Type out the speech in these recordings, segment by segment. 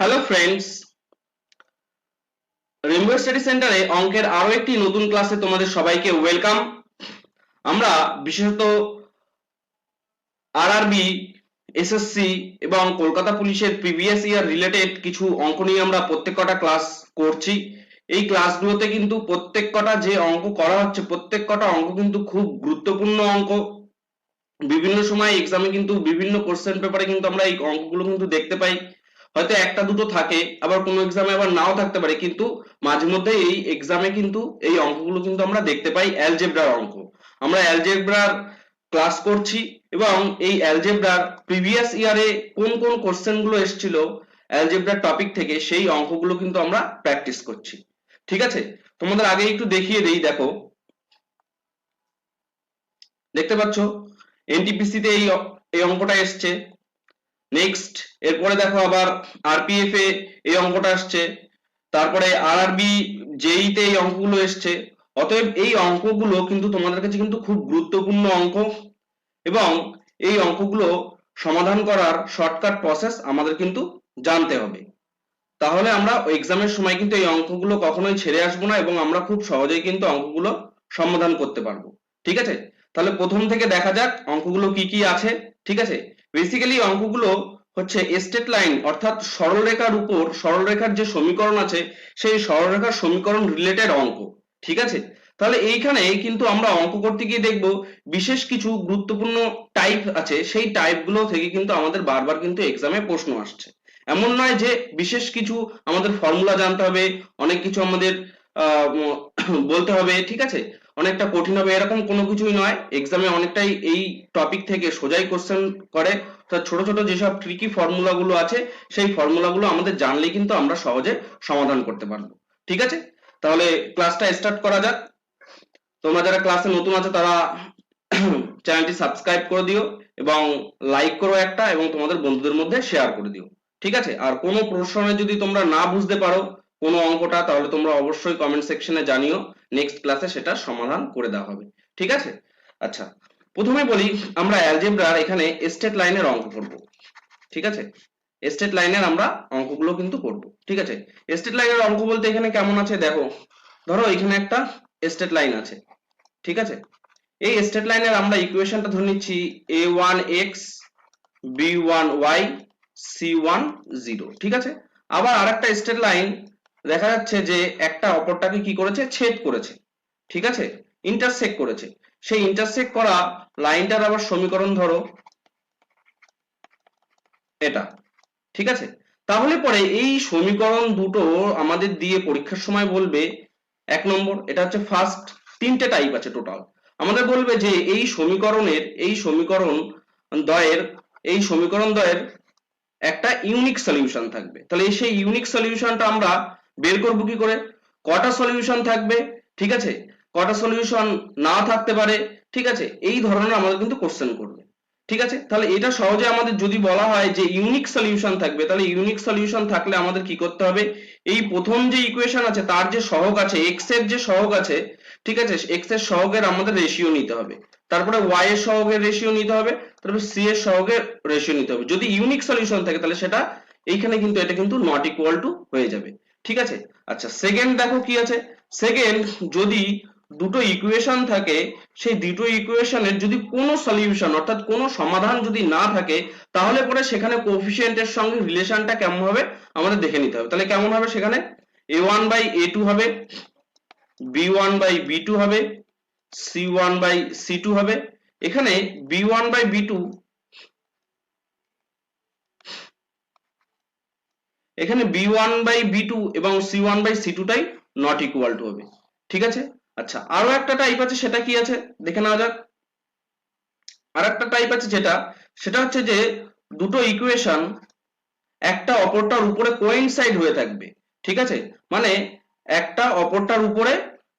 Hello friends Rambo study সেন্টারে অঙ্কের আরও একটি নতুন ক্লাসে তোমাদের সবাইকে ওয়েলকাম আমরা বিশেষত আরআরবি এসএসসি এবং কলকাতা পুলিশের প্রিভিয়াস ইয়ার রিলেটেড কিছু অঙ্ক নিয়ে আমরা প্রত্যেক কটা ক্লাস করছি। এই ক্লাসগুলোতে কিন্তু প্রত্যেক কটা যে অঙ্ক করা হচ্ছে, প্রত্যেক কটা অঙ্ক কিন্তু খুব গুরুত্বপূর্ণ অঙ্ক। বিভিন্ন সময় এক্সামে কিন্তু বিভিন্ন কোশ্চেন পেপারে কিন্তু আমরা এই অঙ্কগুলো কিন্তু দেখতে পাই। হয়তো একটা, দুটো থাকে, আবার কোনো এক্সামে আবার নাও থাকতে পারে, কিন্তু মাঝে মধ্যে এই এক্সামে কিন্তু এই অঙ্কগুলো কিন্তু আমরা দেখতে পাই অ্যালজেব্রার অঙ্ক। আমরা অ্যালজেব্রার ক্লাস করছি এবং এই অ্যালজেব্রার প্রিভিয়াস ইয়ারে কোন কোন কোশ্চেনগুলো এসেছিল অ্যালজেব্রার টপিক থেকে, সেই অঙ্কগুলো কিন্তু আমরা প্র্যাকটিস করছি। ঠিক আছে? তোমাদের আগে একটু দেখিয়ে দেই, দেখো। দেখতে পাচ্ছ? এনটিপিসি তে এই এই অঙ্কটা এসছে। নেক্সট এরপরে দেখো আবার আরপিএফ এ এই অঙ্কটা আসছে। তারপরে আরআরবি জেই তে এই অঙ্কগুলো এসছে। অতএব এই অঙ্কগুলো কিন্তু তোমাদের কাছে কিন্তু খুব গুরুত্বপূর্ণ অঙ্ক এবং এই অঙ্কগুলো সমাধান করার শর্টকাট প্রসেস আমাদের কিন্তু জানতে হবে। তাহলে আমরা এক্সামের সময় কিন্তু এই অঙ্কগুলো কখনোই ছেড়ে আসব না এবং আমরা খুব সহজেই কিন্তু অঙ্কগুলো সমাধান করতে পারব। ঠিক আছে? তাহলে প্রথম থেকে দেখা যাক অঙ্কগুলো কি কি আছে। ঠিক আছে? বেসিক্যালি অঙ্কগুলো হচ্ছে স্টেট লাইন অর্থাৎ সরলরেখার উপর, সরলরেখার যে সমীকরণ আছে, সেই সরলরেখার সমীকরণ রিলেটেড অঙ্ক, ঠিক আছে? তাহলে এইখানে কিন্তু আমরা অঙ্ক করতে গিয়ে দেখব, বিশেষ কিছু গুরুত্বপূর্ণ টাইপ আছে, সেই টাইপগুলো থেকে কিন্তু আমাদের বারবার কিন্তু এক্সামে প্রশ্ন আসছে। এমন নয় যে বিশেষ কিছু আমাদের ফর্মুলা জানতে হবে, অনেক কিছু আমাদের বলতে হবে, ঠিক আছে? অনেকটা কঠিন হবে, এরকম কোনো কিছুই নয়। এক্সামে অনেকটাই এই টপিক থেকে সোজাই কোশ্চেন করে। ছোট ছোট যেসব ট্রিকি ফর্মুলা গুলো আছে, সেই ফর্মুলা গুলো আমাদের জানলেই কিন্তু আমরা সহজে সমাধান করতে পারব। ঠিক আছে? তাহলে ক্লাসটা স্টার্ট করা যাক। তোমরা যারা ক্লাসে নতুন আছো, তারা চ্যানেলটি সাবস্ক্রাইব করে দিও এবং লাইক করো একটা এবং তোমাদের বন্ধুদের মধ্যে শেয়ার করে দিও। ঠিক আছে? আর কোনো প্রশ্নে যদি তোমরা না বুঝতে পারো কোনো অঙ্কটা, তাহলে তোমরা অবশ্যই কমেন্ট সেকশনে জানিও। নেক্সট ক্লাসে সেটা সমাধান করে দেওয়া হবে। ঠিক আছে? আচ্ছা প্রথমে বলি, আমরা অ্যালজেব্রার এখানে স্টেট লাইনের অঙ্ক করব। ঠিক আছে? স্টেট লাইনের আমরা অঙ্কগুলো কিন্তু করব। ঠিক আছে? স্টেট লাইনের অঙ্ক বলতে এখানে কেমন আছে দেখো? ধরো এখানে একটা স্টেট লাইন আছে। ঠিক আছে? এই স্টেট লাইনের আমরা ইকুয়েশনটা ধরে নিচ্ছি a one x b one y c one zero ঠিক আছে? আবার আরেকটা স্টেট লাইন দেখা যাচ্ছে যে একটা অপরটাকে কি করেছে? ছেদ করেছে। ঠিক আছে? ইন্টারসেক্ট করেছে। সেই ইন্টারসেক্ট করা লাইনটার আবার সমীকরণ ধরো। এটা। ঠিক আছে? তাহলে পরে এই সমীকরণ দুটো আমাদের দিয়ে পরীক্ষার সময় বলবে এক নম্বর, এটা হচ্ছে ফার্স্ট তিনটে টাইপ আছে টোটাল আমাদের বলবে যে এই সমীকরণের, এই সমীকরণ দ্বয়ের এই সমীকরণ দ্বয়ের একটা ইউনিক সলিউশন থাকবে। তাহলে সেই ইউনিক সলিউশনটা আমরা বের করব কি করে? কটা সলিউশন থাকবে? ঠিক আছে? কটা সলিউশন না থাকতে পারে? ঠিক আছে? এই ধরনের আমাদের কিন্তু কোশ্চেন করবে। ঠিক আছে? তাহলে এটা সহজে আমাদের যদি বলা হয় যে ইউনিক সলিউশন থাকবে, তাহলে ইউনিক সলিউশন থাকলে আমাদের কি করতে হবে? এই প্রথম যে ইকুয়েশন আছে, তার যে সহগ আছে এক্সের যে সহগ আছে, ঠিক আছে? এক্সের সহগের আমাদের রেশিও নিতে হবে। তারপরে ওয়াই এর সহগের রেশিও নিতে হবে, তারপরে সি এর সহগের রেশিও নিতে হবে। যদি ইউনিক সলিউশন থাকে, তাহলে সেটা এইখানে কিন্তু, এটা কিন্তু নট ইকুয়াল টু হয়ে যাবে। ঠিক আছে? আচ্ছা সেকেন্ড দেখো কি আছে? সেকেন্ড যদি দুটো ইকুয়েশন থাকে, সেই দুটো ইকুয়েশনের যদি কোনো সলিউশন অর্থাৎ কোনো সমাধান যদি না থাকে, তাহলে পরে সেখানে কোফিসিয়েন্টের সঙ্গে রিলেশনটা কেমন হবে? আমাদের দেখে নিতে হবে। তাহলে কেমন হবে সেখানে? A one by a two হবে b one by b two হবে c one by c two হবে। এখানে b one by b two এখানে b one by b two এবং সি ওয়ান বাই সি টুটাই নট ইকুয়াল টু হবে। ঠিক আছে? আচ্ছা আরও একটা টাইপ আছে, সেটা কি আছে? দেখে নেওয়া যাক। আর একটা টাইপ আছে যেটা, সেটা হচ্ছে যে দুটো ইকুয়েশন একটা অপরটার উপরে কোইনসাইড হয়ে থাকবে। ঠিক আছে? মানে একটা অপরটার উপরে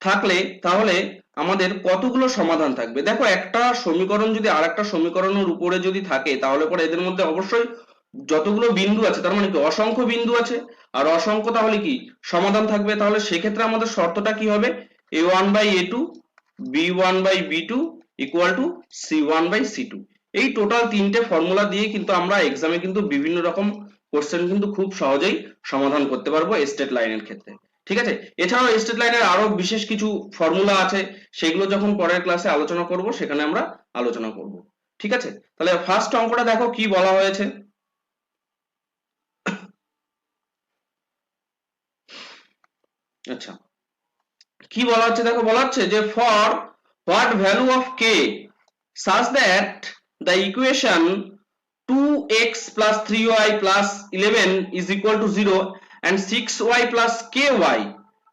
থাকলে তাহলে আমাদের কতগুলো সমাধান থাকবে? দেখো একটা সমীকরণ যদি আর একটা সমীকরণের উপরে যদি থাকে, তাহলে পরে এদের মধ্যে অবশ্যই যতগুলো বিন্দু আছে, তার মানে কি? অসংখ্য বিন্দু আছে। আর অসংখ্য তাহলে কি? সমাধান থাকবে। তাহলে সেক্ষেত্রে আমাদের শর্তটা কি হবে? A one by a two b one by b two equal to c one by c two এই টোটাল তিনটে ফর্মুলা দিয়ে কিন্তু আমরা এক্সামে কিন্তু বিভিন্ন রকম কোশ্চেন কিন্তু খুব সহজেই সমাধান করতে পারব স্টেট লাইনের ক্ষেত্রে। ঠিক আছে? এছাড়াও স্টেট লাইনের আরও বিশেষ কিছু ফর্মুলা আছে, সেগুলো যখন পরের ক্লাসে আলোচনা করব, সেখানে আমরা আলোচনা করব। ঠিক আছে? তাহলে ফার্স্ট অঙ্কটা দেখো কি বলা হয়েছে। আচ্ছা। কি বলা হচ্ছে? দেখো, বলা হচ্ছে যে for what value of k such that the equation two x plus three y plus eleven is equal to zero and six y plus k y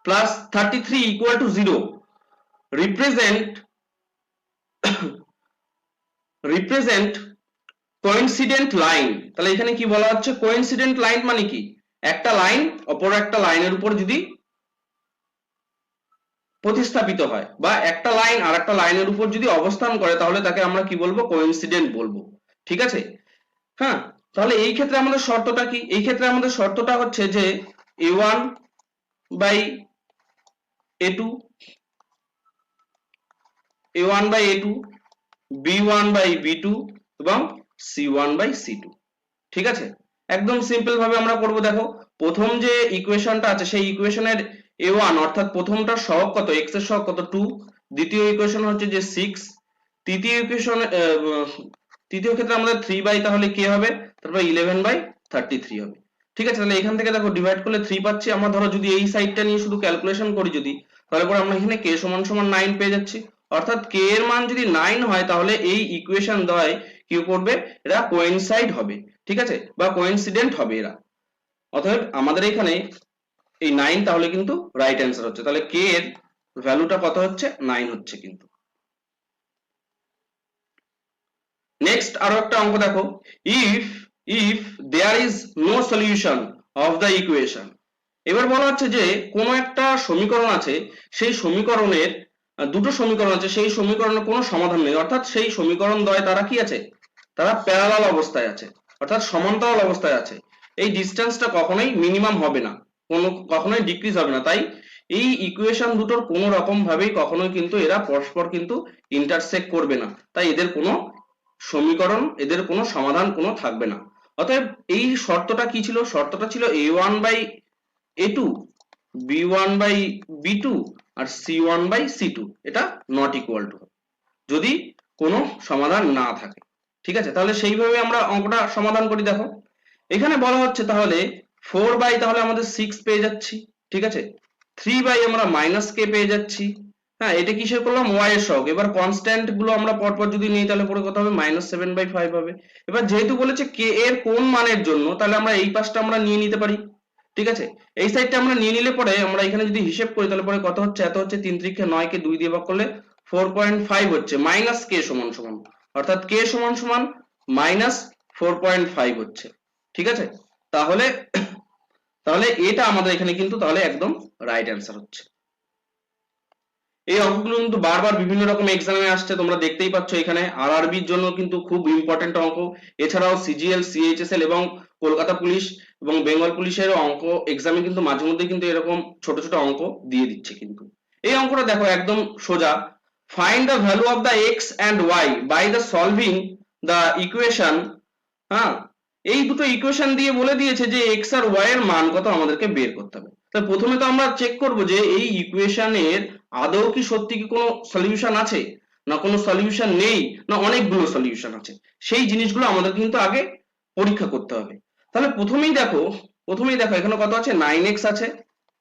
plus thirty three equal to zero represent represent coincident line তাহলে এখানে কি বলা হচ্ছে? কোয়েন্সিডেন্ট line মানে কি? একটা line অপর একটা লাইনের উপর যদি প্রতিস্থাপিত হয় বা একটা লাইন আর একটা লাইনের উপর যদি অবস্থান করে, তাহলে তাকে আমরা কি বলব? কোইন্সিডেন্ট বলব। ঠিক আছে? হ্যাঁ? তাহলে এই ক্ষেত্রে আমাদের শর্তটা কি? এই ক্ষেত্রে আমাদের শর্তটা হচ্ছে যে a one by a two a one by a two b one by b two এবং c one by c two ঠিক আছে? একদম সিম্পল ভাবে আমরা করব। দেখো, প্রথম যে ইকুয়েশনটা আছে, সেই ইকুয়েশনের এ ওয়ান অর্থাৎ প্রথমটার সহগ কত? এক্সের সহগ কত? টু দ্বিতীয় ইকুয়েশন হচ্ছে যে সিক্স তৃতীয় ইকুয়েশন তৃতীয় ক্ষেত্রে আমাদের থ্রি বাই তাহলে কে হবে? তারপর ইলেভেন বাই থার্টি থ্রি হবে। ঠিক আছে, তাহলে এখান থেকে দেখো ডিভাইড করলে থ্রি পাচ্ছি। আমরা ধরো যদি এই সাইডটা নিয়ে শুধু ক্যালকুলেশন করি যদি, তাহলে পরে আমরা এখানে কে সমান সমান নাইন পেয়ে যাচ্ছি। অর্থাৎ কে এর মান যদি নাইন হয়, তাহলে এই ইকুয়েশন দ্বয় কি করবে? এরা কোয়েনসাইড হবে। ঠিক আছে? বা কোয়েনসিডেন্ট হবে এরা। অতএব আমাদের এখানে এই নাইন তাহলে কিন্তু রাইট অ্যান্সার হচ্ছে। তাহলে কে এর ভ্যালুটা কত হচ্ছে? নাইন হচ্ছে কিন্তু। নেক্সট আরও একটা অঙ্ক দেখো। If if there is no solution of the equation এবার বলা হচ্ছে যে কোনো একটা সমীকরণ আছে, সেই সমীকরণের, দুটো সমীকরণ আছে, সেই সমীকরণের কোনো সমাধান নেই। অর্থাৎ সেই সমীকরণ দ্বয় তারা কি আছে? তারা প্যারালাল অবস্থায় আছে। অর্থাৎ সমান্তরাল অবস্থায় আছে। এই ডিস্টেন্সটা কখনোই মিনিমাম হবে না। কোনো কখনোই ডিক্রিজ হবে না। তাই এই ইকুয়েশন দুটোর কোনো রকম ভাবেই কখনোই কিন্তু এরা পরস্পর কিন্তু ইন্টারসেক্ট করবে না। তাই এদের কোনো সমীকরণ, এদের কোনো সমাধান কোনো থাকবে না। অতএব এই শর্তটা কি ছিল? শর্তটা ছিল a one by a two b one by b two R c one by c two এটা নট ইকুয়াল টু যদি কোনো সমাধান না থাকে। ঠিক আছে? তাহলে সেইভাবে আমরা অঙ্কটা সমাধান করি, দেখো। এখানে বলা হচ্ছে তাহলে ফোর বাই তাহলে আমাদের সিক্স পেয়ে যাচ্ছি, ঠিক আছে? থ্রি বাই আমরা মাইনাস কে পেয়ে যাচ্ছি। হ্যাঁ এটা কিসের করলাম? ওয়াই এর সহগ। এবার কনস্ট্যান্টগুলো আমরা পরপর যদি নিই, তাহলে পরে কত হবে? মাইনাস সেভেন বাই ফাইভ হবে। এবার যেহেতু বলেছে কে এর কোন মানের জন্য, তাহলে আমরা এই পাশটা আমরা নিয়ে নিতে পারি, ঠিক আছে? এই সাইডটা আমরা নিয়ে নিলে পরে আমরা এখানে যদি হিসেব করি, তাহলে পরে কত হচ্ছে? এত হচ্ছে তিন ত্রিকে নয় কে দুই দিয়ে ভাগ করলে ফোর পয়েন্ট ফাইভ হচ্ছে। মাইনাস কে সমান সমান। অর্থাৎ কে সমান সমান মাইনাস ফোর পয়েন্ট ফাইভ হচ্ছে। ঠিক আছে? তাহলে তাহলে এটা আমাদের এখানে কিন্তু তাহলে একদম রাইট অ্যান্সার হচ্ছে। এই অঙ্কগুলো কিন্তু বারবার বিভিন্ন রকম এক্সামে আসছে, তোমরা দেখতেই পাচ্ছ এখানে আরআরবির জন্য কিন্তু খুব ইম্পর্টেন্ট অঙ্ক। এছাড়াও সিজিএল সিএইচএসএল এবং কলকাতা পুলিশ এবং বেঙ্গল পুলিশের অঙ্ক এক্সামে কিন্তু মাঝে মধ্যে কিন্তু এরকম ছোট ছোট অঙ্ক দিয়ে দিচ্ছে কিন্তু। এই অঙ্কটা দেখো একদম সোজা। Find the value of the x and y by the solving the equation হ্যাঁ? এই দুটো ইকুয়েশন দিয়ে বলে দিয়েছে যে এক্স আর ওয়াই এর মান কত আমাদেরকে বের করতে হবে। তো প্রথমে তো আমরা চেক করব যে এই ইকুয়েশনের আদৌ কি সত্যি কি কোনো সলিউশন আছে? না কোনো সলিউশন নেই? না অনেকগুলো সলিউশন আছে। সেই জিনিসগুলো আমাদের কিন্তু আগে পরীক্ষা করতে হবে। তাহলে প্রথমেই দেখো প্রথমেই দেখো, এখানে কত আছে? নাইন এক্স আছে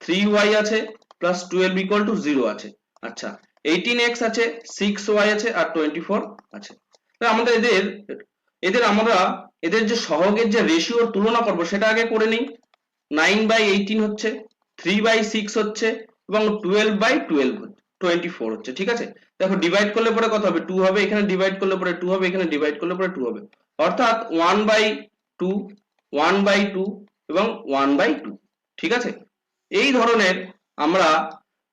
থ্রি ওয়াই আছে plus twelve equal to zero আছে। আচ্ছা এইটিন এক্স আছে সিক্স ওয়াই আছে, আর টোয়েন্টি ফোর আছে। তাহলে আমাদের এদের এদের আমরা, এদের যে সহগের যে রেশিওর তুলনা করব, সেটা আগে করে নিই। নাইন বাই এইটিন হচ্ছে থ্রি বাই সিক্স হচ্ছে, এবং twelve by twelve twenty four হচ্ছে, ঠিক আছে? দেখো ডিভাইড করলে পরে কত হবে? টু হবে, এখানে ডিভাইড করলে পরে টু হবে, এখানে ডিভাইড করলে পরে টু হবে। অর্থাৎ one by two one by two এবং ওয়ান বাই টু ঠিক আছে? এই ধরনের আমরা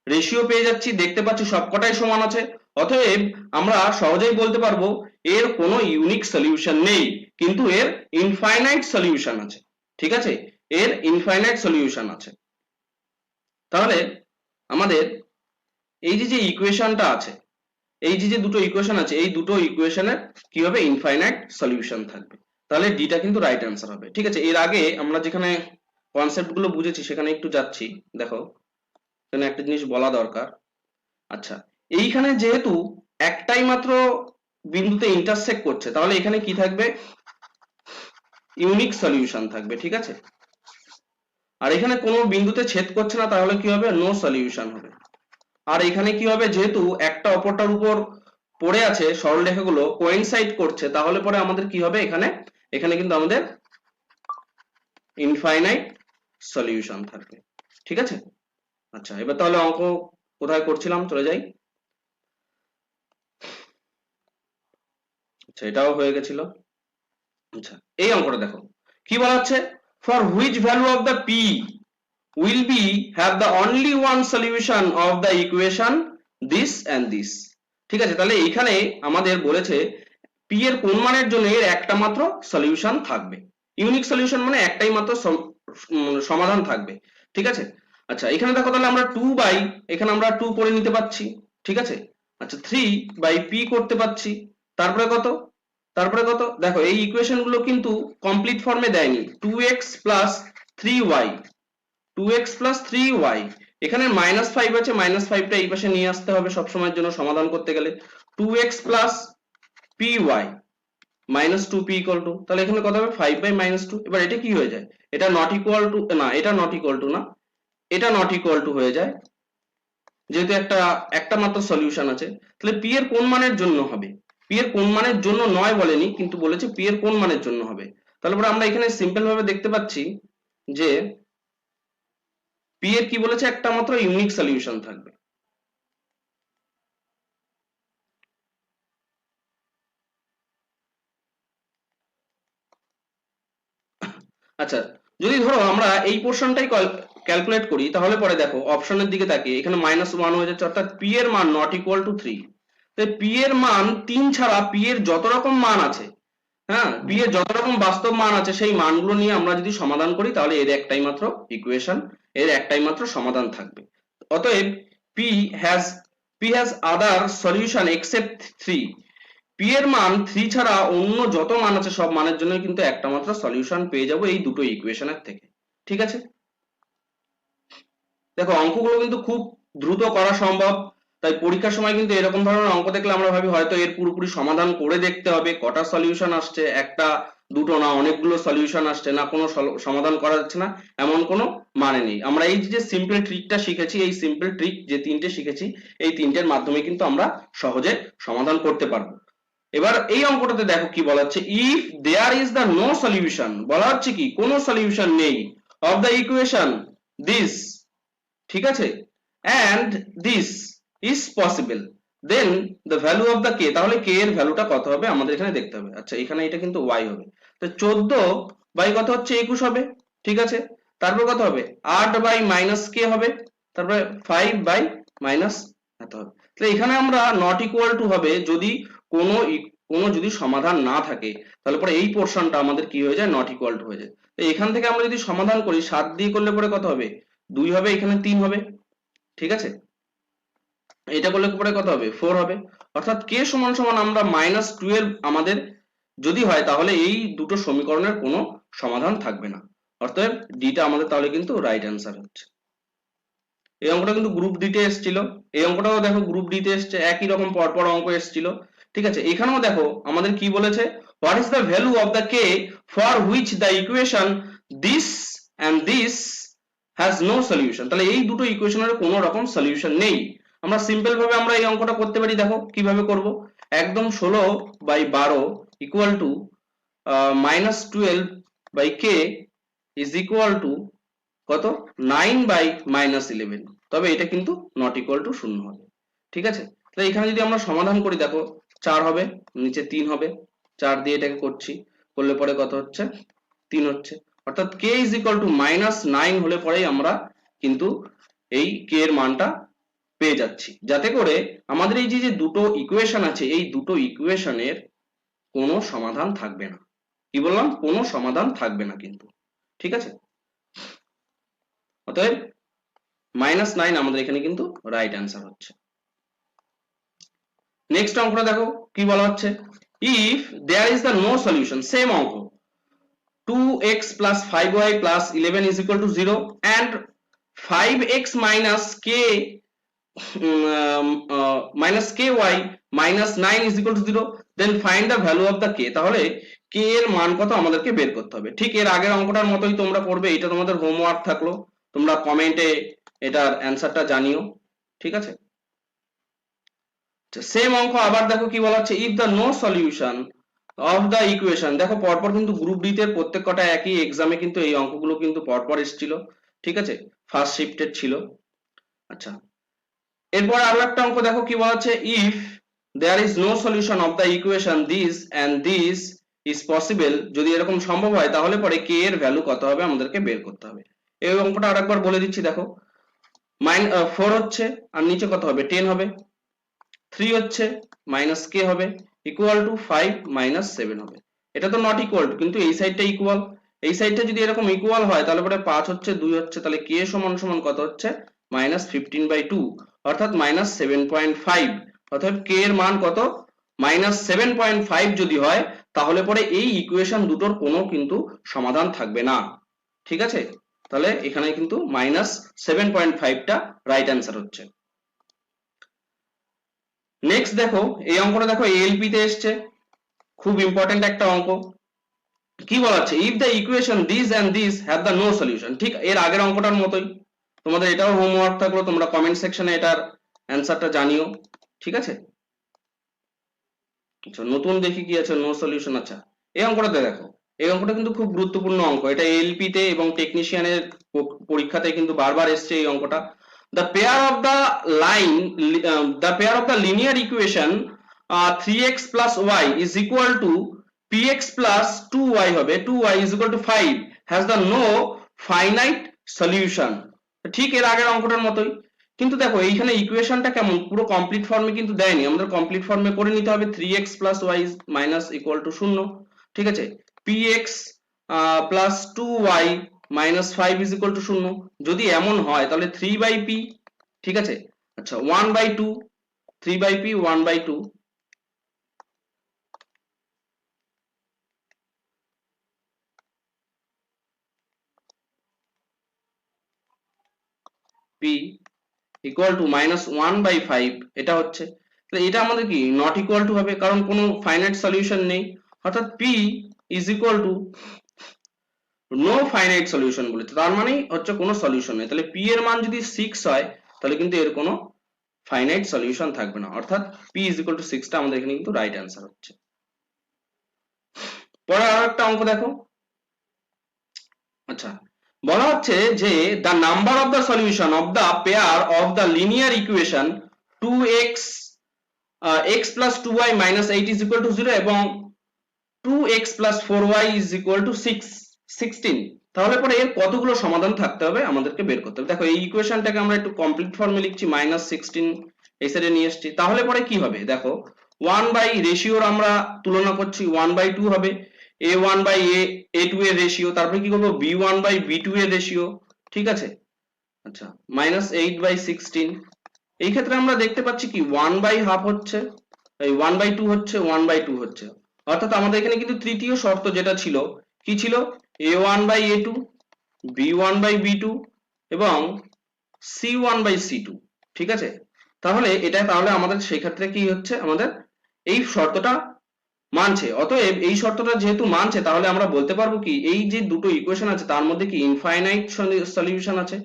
রেশিও পেয়ে যাচ্ছি, দেখতে পাচ্ছি সবকটাই সমান আছে। অতএব আমরা সহজেই বলতে পারব এর কোনো ইউনিক সলিউশন নেই। কিন্তু এর ইনফাইনাইট সলিউশন আছে। ঠিক আছে? এর ইনফাইনাইট সলিউশন আছে। তাহলে আমাদের এই যে যে ইকুয়েশনটা আছে, এই যে যে দুটো ইকুয়েশন আছে, এই দুটো ইকুয়েশনের কি হবে ইনফাইনাইট সলিউশন থাকবে? তাহলে ডিটা কিন্তু রাইট অ্যান্সার হবে। ঠিক আছে? এর আগে আমরা যেখানে কনসেপ্টগুলো বুঝেছি, সেখানে একটু যাচ্ছি। দেখো, এখানে একটা জিনিস বলা দরকার। আচ্ছা এইখানে যেহেতু একটাই মাত্র বিন্দুতে ইন্টারসেক্ট করছে, তাহলে এখানে কি থাকবে? ইউনিক সলিউশন থাকবে, ঠিক আছে? আর এখানে কোনো বিন্দুতে ছেদ করছে না, তাহলে কি হবে? নো সলিউশন হবে। আর এখানে কি হবে? যেহেতু একটা অপরটার উপর পড়ে আছে সরলরেখাগুলো কোয়েনসাইড করছে, তাহলে পরে আমাদের কি হবে এখানে? এখানে কিন্তু আমাদের ইনফাইনাইট সলিউশন থাকবে, ঠিক আছে? আচ্ছা এবার তাহলে অঙ্ক কোথায় করছিলাম? চলে যাই। আচ্ছা এটাও হয়ে গেছিল। আচ্ছা এই অঙ্কটা দেখো। কি বলা হচ্ছে? For which value of the p will be have the only one solution of the equation this and this? ঠিক আছে, তাহলে এখানে আমাদের বলেছে p এর কোন মানের জন্য এর একটা মাত্র সলিউশন থাকবে। ইউনিক সলিউশন মানে একটাই মাত্র সম- সমাধান থাকবে। ঠিক আছে? আচ্ছা এখানে দেখো তাহলে আমরা 2 বাই এখানে আমরা 2 করে নিতে পারছি। ঠিক আছে? আচ্ছা 3 বাই p করতে পারছি। তারপরে কত? তারপরে কত? দেখো, এই ইকুয়েশনগুলো কিন্তু কমপ্লিট ফর্মে দেয়নি। 2x 3y 2x plus three y এখানে মাইনাস ফাইভ আছে মাইনাস ফাইভটা এই পাশে নিয়ে আসতে হবে সবসময়ের জন্য সমাধান করতে গেলে। Two x plus p y minus two p equal to তাহলে এখানে কত হবে? ফাইভ বাই মাইনাস টু এবার এটা কি হয়ে যায়? এটা নট ইকুয়াল টু না, এটা নট ইকুয়াল টু না। এটা নট ইকুয়াল টু হয়ে যায়। যেহেতু একটা একটা মাত্র সলিউশন আছে। তাহলে পি এর কোন মানের জন্য হবে? পি এর কোন মানের জন্য নয় বলেনি, কিন্তু বলেছে পি এর কোন মানের জন্য হবে। তাহলে পরে আমরা এখানে সিম্পল ভাবে দেখতে পাচ্ছি যে পি এর কি বলেছে? একটা মাত্র ইউনিক সলিউশন থাকবে। আচ্ছা যদি ধরো আমরা এই পোর্শনটাই ক্যালকুলেট করি, তাহলে পরে দেখো অপশনের দিকে তাকিয়ে, এখানে মাইনাস ওয়ান হয়ে যাচ্ছে, অর্থাৎ পি এর মান not equal to three p এর মান তিন ছাড়া পি এর যত রকম মান আছে হ্যাঁ পি এর যত রকম বাস্তব মান আছে, সেই মানগুলো নিয়ে আমরা যদি সমাধান করি, তাহলে এর একটাই মাত্র ইকুয়েশন এর একটাই মাত্র সমাধান থাকবে। অতএব p has p has other solution except three p এর মান থ্রি ছাড়া অন্য যত মান আছে, সব মানের জন্য কিন্তু একটা মাত্র সলিউশন পেয়ে যাব এই দুটো ইকুয়েশনের থেকে। ঠিক আছে? দেখো, অঙ্কগুলো কিন্তু খুব দ্রুত করা সম্ভব। তাই পরীক্ষার সময় কিন্তু এরকম ধরনের অঙ্ক দেখলে আমরা ভাবি হয়তো এর পুরোপুরি সমাধান করে দেখতে হবে, কটা সলিউশন আসছে, একটা, দুটো না, অনেকগুলো সলিউশন আসছে, না কোনো সমাধান করা যাচ্ছে না, এমন কোনো মানে নেই। আমরা এই যে সিম্পল ট্রিকটা শিখেছি, এই সিম্পল ট্রিক যে তিনটে শিখেছি, এই তিনটের মাধ্যমে কিন্তু আমরা সহজে সমাধান করতে পারব। এবার এই অঙ্কটাতে দেখো কি বলা হচ্ছে if there is the no solution বলা হচ্ছে কি, কোনো সলিউশন নেই অফ দ্য ইকুয়েশন দিস ঠিক আছে? And this is possible then the value of the k তাহলে কে এর ভ্যালুটা কত হবে আমাদের এখানে দেখতে হবে। আচ্ছা এখানে এটা কিন্তু ওয়াই হবে। তো চোদ্দ বাই কত হচ্ছে? একুশ হবে। ঠিক আছে? তারপর কত হবে? আট বাই মাইনাস কে হবে। তারপরে ফাইভ বাই মাইনাস এত হবে। তাহলে এখানে আমরা নট ইকুয়াল টু হবে যদি কোনো কোনো যদি সমাধান না থাকে, তাহলে পরে এই পোর্শনটা আমাদের কি হয়ে যায়? নট ইকুয়াল টু হয়ে যায়। তো এখান থেকে আমরা যদি সমাধান করি, সাত দিয়ে করলে পরে কত হবে? দুই হবে, এখানে তিন হবে। ঠিক আছে? এটা করলে পরে কত হবে? ফোর হবে। অর্থাৎ কে সমান সমান আমরা মাইনাস টুয়েলভ আমাদের যদি হয়, তাহলে এই দুটো সমীকরণের কোনো সমাধান থাকবে না। অর্থাৎ ডিটা আমাদের তাহলে কিন্তু রাইট অ্যান্সার হচ্ছে। এই অঙ্কটা কিন্তু গ্রুপ ডিতে এসেছিল। এই অঙ্কটাও দেখো গ্রুপ ডিতে এসছে, একই রকম পরপর অঙ্ক এসেছিল। ঠিক আছে, এখানেও দেখো, আমাদের কি বলেছে? What is the value of the k for which the equation this and this has no solution তাহলে এই দুটো ইকুয়েশনের কোনো রকম সলিউশন নেই। আমরা সিম্পল ভাবে আমরা এই অঙ্কটা করতে পারি, দেখো কীভাবে করব? একদম ষোলো বাই বারো equal to minus twelve by k is equal to কত? নাইন বাই মাইনাস ইলেভেন তবে এটা কিন্তু নট ইকুয়াল টু শূন্য হবে। ঠিক আছে? তাহলে এখানে যদি আমরা সমাধান করি, দেখো চার হবে, নিচে তিন হবে, চার দিয়ে এটাকে করছি, করলে পরে কত হচ্ছে? তিন হচ্ছে। অর্থাৎ k is equal to minus nine হলে পরেই আমরা কিন্তু এই কে এর মানটা পেয়ে যাচ্ছি। যাতে করে আমাদের এই যে দুটো ইকুয়েশন আছে, এই দুটো ইকুয়েশনের কোনো সমাধান থাকবে না। কি বললাম? কোনো সমাধান থাকবে না কিন্তু। ঠিক আছে? অতএব মাইনাস নাইন আমাদের এখানে কিন্তু রাইট অ্যান্সার হচ্ছে। নেক্সট অঙ্কটা দেখো, কি বলা হচ্ছে? If there is the no solution same অঙ্ক। 2x plus 5y plus 11 is equal to 0 and 5x minus k uh, minus ky minus 9 is equal to 0 then find the value of the k তাহলে k এর মান কত আমাদেরকে বের করতে হবে? ঠিক এর আগের অঙ্কটার মতোই তোমরা করবে এটা তোমাদের হোমওয়ার্ক থাকল তোমরা কমেন্টে এটার অ্যান্সারটা জানিও ঠিক আছে? সেম অঙ্ক আবার দেখো কি বলা হচ্ছে if the no solution of the equation দেখো পরপর কিন্তু গ্রুপ ডি তে প্রত্যেক কটা একই এক্সামে কিন্তু এই অঙ্কগুলো কিন্তু পরপর এসেছিল ঠিক আছে? ফার্স্ট শিফটেড ছিল। আচ্ছা এরপর আরও একটা অঙ্ক দেখো, কি বলা হচ্ছে? If there is no solution of the equation this and this is possible যদি এরকম সম্ভব হয়, তাহলে পরে কে এর ভ্যালু কত হবে? আমাদেরকে বের করতে হবে। এই অঙ্কটা আরেকবার বলে দিচ্ছি, দেখো। মাইন ফোর হচ্ছে, আর নিচে কত হবে? টেন হবে। থ্রি হচ্ছে মাইনাস কে হবে equal to five minus seven হবে। এটা তো নট ইকুয়াল কিন্তু এই সাইডটা ইকুয়াল এই সাইডটা যদি এরকম ইকুয়াল হয়, তাহলে পরে পাঁচ হচ্ছে, দুই হচ্ছে, তাহলে কে সমান সমান কত হচ্ছে? মাইনাস ফিফটিন বাই টু অর্থাৎ মাইনাস সেভেন পয়েন্ট ফাইভ অর্থাৎ কে এর মান কত? মাইনাস সেভেন পয়েন্ট ফাইভ যদি হয়, তাহলে পরে এই ইকুয়েশন দুটোর কোনো কিন্তু সমাধান থাকবে না। ঠিক আছে? তাহলে এখানে কিন্তু মাইনাস সেভেন পয়েন্ট ফাইভটা রাইট অ্যান্সার হচ্ছে। নেক্সট দেখো, এই অঙ্কটা দেখো এলপি তে এসছে। খুব ইম্পর্টেন্ট একটা অঙ্ক। কি বলা হচ্ছে if the equation this and this have the no solution ঠিক এর আগের অঙ্কটার মতোই। তোমাদের এটাও হোমওয়ার্ক থাকল তোমরা কমেন্ট সেকশনে এটার অ্যান্সারটা জানিও ঠিক আছে? আচ্ছা নতুন দেখি কি আছে নো সলিউশন আচ্ছা এই অঙ্কটাতে দেখো এই অঙ্কটা কিন্তু খুব গুরুত্বপূর্ণ অঙ্ক এটা এলপি তে এবং টেকনিশিয়ানের পরীক্ষাতে কিন্তু বারবার এসছে এই অঙ্কটা। The pair of the line uh, the pair of the linear equation uh, 3x plus y is equal to px plus 2y হবে 2y is equal to 5 has the no finite solution ঠিক এর আগের অঙ্কটার মতোই। কিন্তু দেখো, এইখানে ইকুয়েশনটা কেমন? পুরো কমপ্লিট ফর্মে কিন্তু দেয়নি। আমাদের কমপ্লিট ফর্মে করে নিতে হবে। 3x plus y is minus equal to 0 ঠিক আছে? P px plus two y minus five is equal to শূন্য। যদি এমন হয়, তাহলে থ্রি বাই পি ঠিক আছে? আচ্ছা one by two three by p one by two p equal to minus one by five এটা হচ্ছে। তাহলে এটা আমাদের কি? নট ইকুয়াল টু হবে, কারণ কোনো ফাইনাইট সলিউশন নেই। অর্থাৎ p is equal to no finite solution বলেছে তার মানেই হচ্ছে কোনো সলিউশন নেই। তাহলে পি এর মান যদি সিক্স হয়, তাহলে কিন্তু এর কোনো ফাইনাইট সলিউশন থাকবে না। অর্থাৎ পি ইজ ইকুয়াল টু সিক্সটা আমাদের এখানে কিন্তু রাইট অ্যান্সার হচ্ছে। পরে আরও একটা অঙ্ক দেখো। আচ্ছা বলা হচ্ছে যে the number of the solution of the pair of the linear equation two x x plus two y minus eight is equal to zero এবং two x plus four y is equal to six sixteen তাহলে পরে এর কতগুলো সমাধান থাকতে হবে আমাদেরকে বের করতে হবে। দেখো, এই ইকুয়েশনটাকে আমরা একটু কমপ্লিট ফর্মে লিখছি মাইনাস সিক্সটিন এই সাইডে নিয়ে এসছি। তাহলে পরে কি হবে? দেখো ওয়ান বাই রেশিওর আমরা তুলনা করছি ওয়ান বাই টু হবে। A one by a a two এর রেশিও তারপরে কি করব? B one by b two এর রেশিও ঠিক আছে? আচ্ছা মাইনাস এইট বাই সিক্সটিন এই ক্ষেত্রে আমরা দেখতে পাচ্ছি কি ওয়ান বাই হাফ হচ্ছে, এই ওয়ান বাই টু হচ্ছে ওয়ান বাই টু হচ্ছে। অর্থাৎ আমাদের এখানে কিন্তু তৃতীয় শর্ত যেটা ছিল, কি ছিল? A one by a two b one by b two এবং c one by c two ঠিক আছে? তাহলে এটা তাহলে আমাদের সেই ক্ষেত্রে কি হচ্ছে? আমাদের এই শর্তটা মানছে। অতএব এই শর্তটা যেহেতু মানছে, তাহলে আমরা বলতে পারব কি, এই যে দুটো ইকুয়েশন আছে, তার মধ্যে কি ইনফাইনাইট সলিউশন আছে?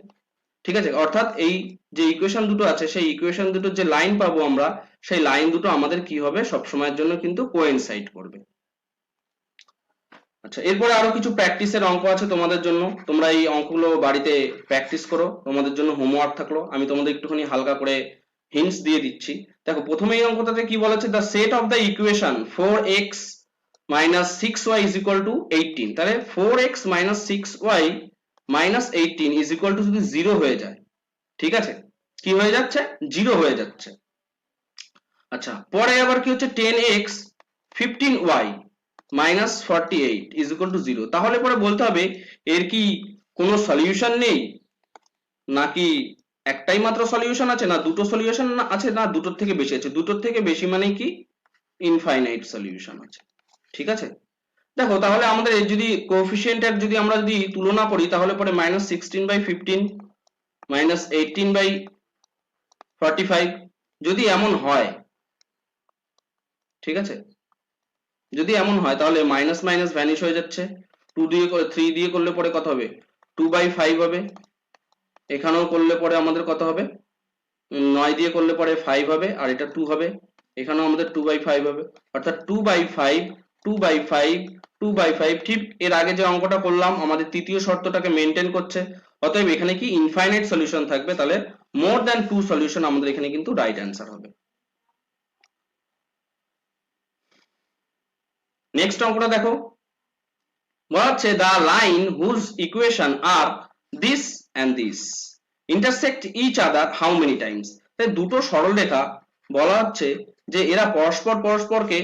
ঠিক আছে? অর্থাৎ এই যে ইকুয়েশন দুটো আছে, সেই ইকুয়েশন দুটোর যে লাইন পাবো আমরা, সেই লাইন দুটো আমাদের কি হবে? সব সময়ের জন্য কিন্তু কোয়েনসাইড করবে। আচ্ছা এরপরে আরও কিছু প্র্যাকটিসের অঙ্ক আছে তোমাদের জন্য। তোমরা এই অঙ্কগুলো বাড়িতে প্র্যাকটিস করো। তোমাদের জন্য হোমওয়ার্ক থাকল। আমি তোমাদের একটুখানি হালকা করে হিন্টস দিয়ে দিচ্ছি। দেখো প্রথমে এই অঙ্কটাতে কি বলেছে the set of the equation four x minus six y is equal to eighteen তাহলে four x minus six y minus eighteen is equal to যদি জিরো হয়ে যায়, ঠিক আছে? কি হয়ে যাচ্ছে? জিরো হয়ে যাচ্ছে। আচ্ছা পরে আবার কি হচ্ছে? Ten x fifteen y minus forty eight is equal to zero তাহলে পরে বলতে হবে, এর কি কোনো সলিউশন নেই? নাকি একটাই মাত্র সলিউশন আছে না? দুটো সলিউশন আছে না? দুটোর থেকে বেশি আছে। দুটোর থেকে বেশি মানে কি? ইনফাইনাইট সলিউশন আছে। ঠিক আছে? দেখো, তাহলে আমাদের যদি কোএফিসিয়েন্টের যদি আমরা যদি তুলনা করি, তাহলে পরে minus sixteen by fifteen minus eighteen by forty five যদি এমন হয়, ঠিক আছে? যদি এমন হয়, তাহলে মাইনাস মাইনাস ভ্যানিশ হয়ে যাচ্ছে। টু দিয়ে থ্রি দিয়ে করলে পরে কত হবে? টু বাই ফাইভ হবে। এখানেও করলে পরে আমাদের কত হবে? নয় দিয়ে করলে পরে ফাইভ হবে, আর এটা টু হবে। এখানেও আমাদের টু বাই ফাইভ হবে। অর্থাৎ two by five two by five two by five ঠিক এর আগে যে অঙ্কটা করলাম, আমাদের তৃতীয় শর্তটাকে মেনটেন করছে। অতএব এখানে কি ইনফাইনাইট সলিউশন থাকবে? তাহলে মোর দ্যান টু সলিউশন আমাদের এখানে কিন্তু রাইট অ্যান্সার হবে। নেক্সট অঙ্কটা দেখো। বলা হচ্ছে the line whose equation are this and this intersect each other how many times তাই দুটো সরলরেখা বলা হচ্ছে যে এরা পরস্পর পরস্পরকে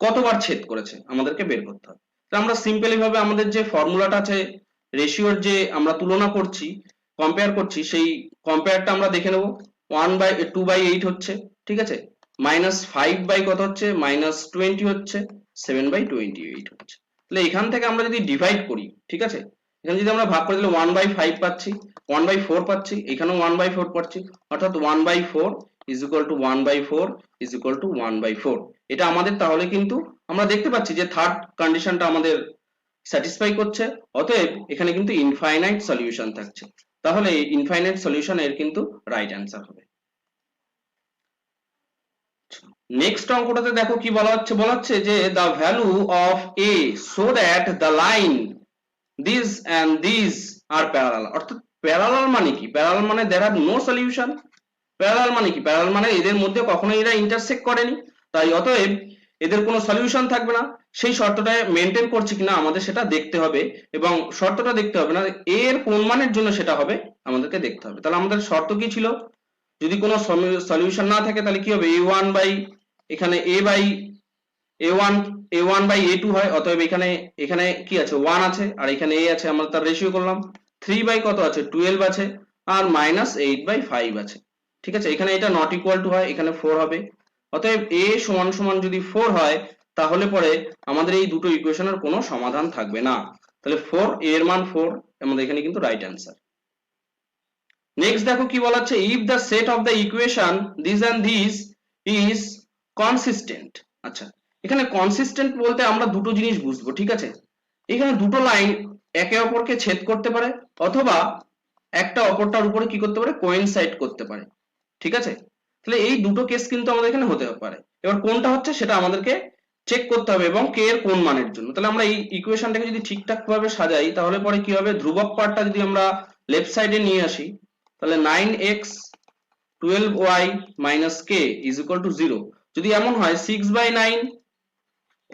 কতবার ছেদ করেছে? আমাদেরকে বের করতে হবে। তো আমরা সিম্পলি ভাবে আমাদের যে ফর্মুলাটা আছে রেশিওর যে আমরা তুলনা করছি কম্পেয়ার করছি, সেই কম্পেয়ারটা আমরা দেখে নেব। One by two by eight হচ্ছে, ঠিক আছে? মাইনাস ফাইভ বাই কত হচ্ছে? মাইনাস টোয়েন্টি হচ্ছে সেভেন বাই টোয়েন্টি এইট হচ্ছে। তাহলে এখান থেকে আমরা যদি ডিভাইড করি, ঠিক আছে? এখানে যদি আমরা ভাগ করে দিলে ওয়ান বাই ফাইভ পাচ্ছি ওয়ান বাই ফোর পাচ্ছি, এখানেও ওয়ান বাই ফোর পাচ্ছি, অর্থাৎ one by four is equal to one by four is equal to one by four এটা আমাদের তাহলে কিন্তু আমরা দেখতে পাচ্ছি যে থার্ড কন্ডিশনটা আমাদের স্যাটিসফাই করছে, অতএব এখানে কিন্তু ইনফাইনাইট সলিউশন থাকছে। তাহলে ইনফাইনাইট সলিউশন এর কিন্তু রাইট অ্যান্সার হবে। নেক্সট অঙ্কটাতে দেখো কি বলা হচ্ছে? বলা হচ্ছে যে the value of a so that the line this and this are parallel অর্থাৎ প্যারালাল মানে কি? প্যারালাল মানে there are no solution parallel মানে কি? প্যারালাল মানে এদের মধ্যে কখনো এরা ইন্টারসেক্ট করেনি। তাই অতএব এদের কোনো সলিউশন থাকবে না। সেই শর্তটা মেনটেন করছে কিনা আমাদের সেটা দেখতে হবে এবং শর্তটা দেখতে হবে না, এর কোন মানের জন্য সেটা হবে আমাদেরকে দেখতে হবে। তাহলে আমাদের শর্ত কি ছিল? যদি কোনো সলিউশন না থাকে তাহলে কি হবে? এ ওয়ান বাই এখানে a by a one a one by a two হয়, অতএব এখানে এখানে কি আছে? ওয়ান আছে, আর এখানে এ আছে, আমরা তার রেশিও করলাম। থ্রি বাই কত আছে? টুয়েলভ আছে, আর মাইনাস এইট বাই ফাইভ আছে। ঠিক আছে? এখানে এটা নট ইকুয়াল টু হয়, এখানে ফোর হবে। অতএব এ সমান সমান যদি ফোর হয়, তাহলে পরে আমাদের এই দুটো ইকুয়েশনের কোনো সমাধান থাকবে না। তাহলে ফোর এর মান ফোর আমাদের এখানে কিন্তু রাইট অ্যান্সার নেক্সট দেখো কি বলা হচ্ছে if the set of the equation this and this is consistent আচ্ছা এখানে কনসিস্টেন্ট বলতে আমরা দুটো জিনিস বুঝব, ঠিক আছে? এখানে দুটো লাইন একে অপরকে ছেদ করতে পারে, অথবা একটা অপরটার উপরে কি করতে পারে কোয়েনসাইড করতে পারে, ঠিক আছে? তাহলে এই দুটো কেস কিন্তু আমাদের এখানে হতে পারে। এবার কোনটা হচ্ছে সেটা আমাদেরকে চেক করতে হবে এবং কে এর কোন মানের জন্য। তাহলে আমরা এই ইকুয়েশনটাকে যদি ঠিকঠাক ভাবে সাজাই, তাহলে পরে কি হবে? ধ্রুবক পার্টটা যদি আমরা লেফট সাইডে নিয়ে আসি, তাহলে nine x twelve y minus k is equal to zero যদি এমন হয় six by nine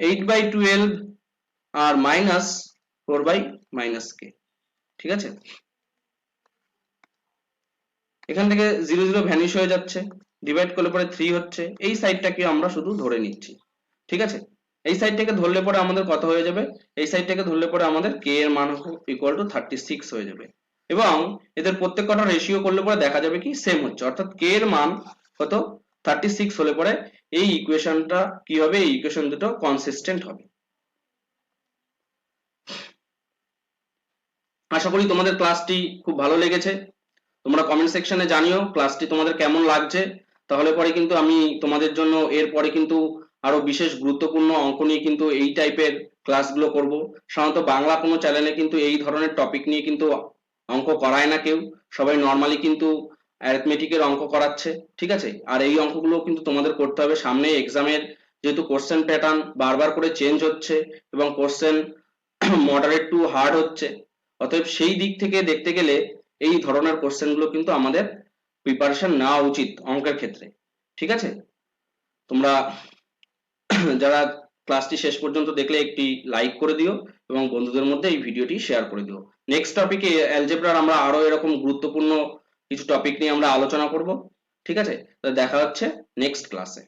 eight by twelve R minus four by minus k ঠিক আছে? এখান থেকে জিরো জিরো ভ্যানিশ হয়ে যাচ্ছে ডিভাইড করলে পরে থ্রি হচ্ছে, এই সাইডটাকে আমরা শুধু ধরে নিচ্ছি, ঠিক আছে? এই সাইডটাকে ধরলে পরে আমাদের কত হয়ে যাবে? এই সাইডটাকে ধরলে পরে আমাদের কে এর মান ইকুয়াল টু থার্টি সিক্স হয়ে যাবে, এবং এদের প্রত্যেক কটা রেশিও করলে পরে দেখা যাবে কি সেম হচ্ছে, অর্থাৎ কে এর মান কত? থার্টি সিক্স হলে পরে এই ইকুয়েশনটা কি হবে? এই ইকুয়েশন দুটো কনসিস্টেন্ট হবে। আশা করি তোমাদের ক্লাসটি খুব ভালো লেগেছে। তোমরা কমেন্ট সেকশনে জানিও ক্লাসটি তোমাদের কেমন লাগছে। তাহলে পরে কিন্তু আমি তোমাদের জন্য এরপরে কিন্তু আরও বিশেষ গুরুত্বপূর্ণ অঙ্ক নিয়ে কিন্তু এই টাইপের ক্লাসগুলো করব। সাধারণত বাংলা কোনো চ্যানেলে কিন্তু এই ধরনের টপিক নিয়ে কিন্তু অঙ্ক করায় না কেউ। সবাই নর্মালি কিন্তু অ্যারিথমেটিকের অঙ্ক করাচ্ছে, ঠিক আছে? আর এই অঙ্কগুলো কিন্তু তোমাদের করতে হবে। সামনে এক্সামের যেহেতু কোশ্চেন প্যাটার্ন বারবার করে চেঞ্জ হচ্ছে এবং কোশ্চেন মডারেট টু হার্ড হচ্ছে, অতএব সেই দিক থেকে দেখতে গেলে এই ধরনের কোশ্চেনগুলো কিন্তু আমাদের প্রিপারেশন নেওয়া উচিত অঙ্কের ক্ষেত্রে, ঠিক আছে? তোমরা যারা ক্লাসটি শেষ পর্যন্ত দেখলে একটি লাইক করে দিও এবং বন্ধুদের মধ্যে এই ভিডিওটি শেয়ার করে দিও। নেক্সট টপিকে অ্যালজেব্রার আমরা আরও এরকম গুরুত্বপূর্ণ কিছু টপিক নিয়ে আমরা আলোচনা করব ঠিক আছে? তো দেখা হচ্ছে নেক্সট ক্লাসে